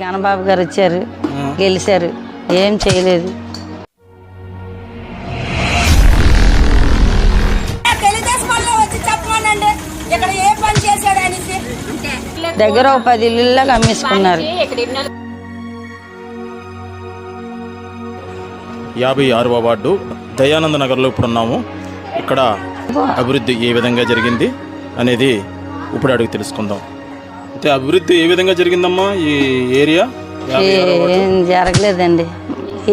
గణబాబు గారు వచ్చారు గెలిచారు. ఏం చేయలేదు. దగ్గర ఒక పది ఇల్లులాగా అమ్మేసుకున్నారు. యాభై ఆరవ వార్డు దయానంద నగర్లో ఇప్పుడు ఉన్నాము ఇక్కడ అభివృద్ధి ఏ విధంగా జరిగింది అనేది ఇప్పుడు అడిగి తెలుసుకుందాం. అయితే అభివృద్ధి ఏ విధంగా జరిగిందమ్మా ఈ ఏరియా. ఏం జరగలేదండి.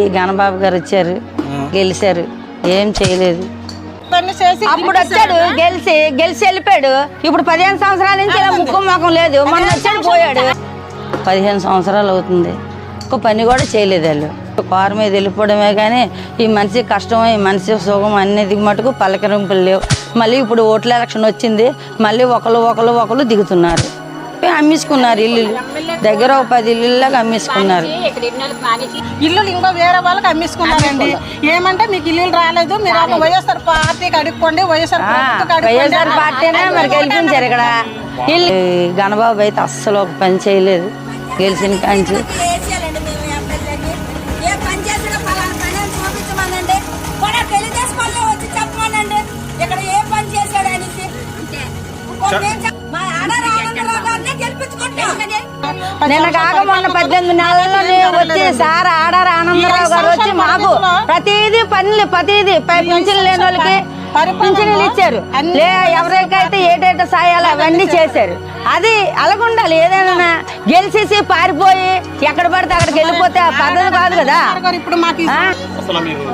ఈ గణబాబు గారు వచ్చారు గెలిచారు. ఏం చేయలేదు. అప్పుడు వచ్చాడు గెలిచి గెలిచి వెళ్ళిపోయాడు. ఇప్పుడు పదిహేను సంవత్సరాల నుంచి ఇలా ముక్కు ముఖం లేదు. మొన్న వచ్చాడు పోయాడు. పదిహేను సంవత్సరాలు అవుతుంది. ఒక పని కూడా చేయలేదు వాళ్ళు. కారు మీద వెళ్ళిపోవడమే కానీ ఈ మనిషి కష్టం ఈ మనిషి సుఖం అనేది మటుకు పలకరింపులు లేవు. మళ్ళీ ఇప్పుడు ఓట్ల ఎలక్షన్ వచ్చింది. మళ్ళీ ఒకరు ఒకరు ఒకరు దిగుతున్నారు. అమ్మేసుకున్నారు ఇల్లు దగ్గర ఒక పది ఇళ్ళకి అమ్మేసుకున్నారు ఇల్లు ఇంకో వేరే వాళ్ళకి అమ్మేసుకున్నారండి ఏమంటే మీకు ఇల్లు రాలేదు. మీరు వైఎస్ఆర్ పార్టీకి అడుక్కోండి వైఎస్ఆర్ వైఎస్ఆర్ పార్టీనే మరి గెలిపించారు ఇక్కడ. ఇల్లు ఈ గణబాబు అయితే అస్సలు ఒక పని చేయలేదు. గెలిచిన కాంచి ఏ పని ఇక్కడ ఏ చేశాడు అనేసి? నిన్న కాక మొన్న పద్దెనిమిది నెలల్లో వచ్చి సార్ ఆడారు ఆనందరావు గారు వచ్చి మాకు ప్రతిదీ పనులు ప్రతిదీ పింఛన్లు లేని వాళ్ళకి పింఛన్లు ఇచ్చారు. లే ఎవరికైతే ఏటేట సాయాలు అవన్నీ చేశారు. అది అలాగుండాలి. ఏదైనా గెలిచేసి పారిపోయి ఎక్కడ పడితే అక్కడికి వెళ్ళిపోతే ఆ పద్ధతి కాదు కదా. ఇప్పుడు మాకు? అసలు మీరు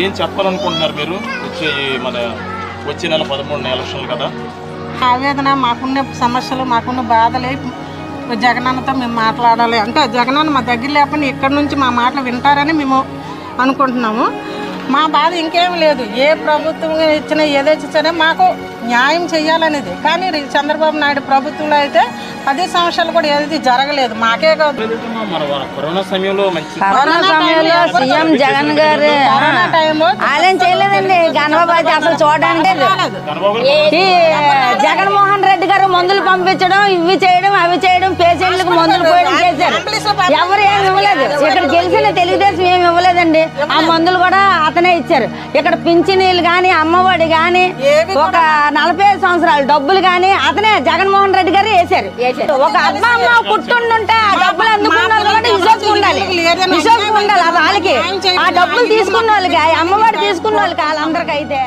ఏం చెప్పాలనుకుంటున్నారు మీరు? వచ్చే మన వచ్చే నెల పదమూడు ఎలక్షన్లు కదా. ఆవేదన మాకున్న సమస్యలు మాకున్న బాధలే జగనన్నతో మేము మాట్లాడాలి. అంటే జగనన్న మా దగ్గర లేకుండా ఇక్కడ నుంచి మా మాటలు వింటారని మేము అనుకుంటున్నాము. మా బాధ ఇంకేం లేదు. ఏ ప్రభుత్వం ఇచ్చినా ఏదైతే సరే మాకు న్యాయం చేయాలనేది కానీ చంద్రబాబు నాయుడు ప్రభుత్వంలో అయితే పది సంవత్సరాలు కూడా ఏది జరగలేదు. మాకే కాదు. కరోనా సమయంలో మంచి కరోనా సమయంలో సీఎం జగన్ గారు కరోనా టైంలో ఆయన చేయలేదండి. గణబాబు అసలు చూడడానికి జగన్మోహన్ మందులు పంపించడం ఇవి చేయడం అవి చేయడం పేషెంట్లకు మందులు పోయడం చేశారు. ఎవరు ఏమి ఇవ్వలేదు. ఇక్కడ గెలిచిన తెలుగుదేశం ఏమి ఇవ్వలేదండి. ఆ మందులు కూడా అతనే ఇచ్చారు. ఇక్కడ పింఛనీళ్ళు కానీ అమ్మఒడి కానీ ఒక నలభై ఐదు సంవత్సరాలు డబ్బులు కానీ అతనే జగన్మోహన్ రెడ్డి గారు వేశారు. ఒక అబ్బా అమ్మ పుట్టుండుంటే ఆ డబ్బులు అందుకున్న వాళ్ళు కూడా విశ్వాసం ఉండాలి. విశ్వాసం ఉండాలి. ఆ వాళ్ళకి ఆ డబ్బులు తీసుకున్న వాళ్ళకి అమ్మఒడి తీసుకున్న వాళ్ళకి వాళ్ళందరికీ అయితే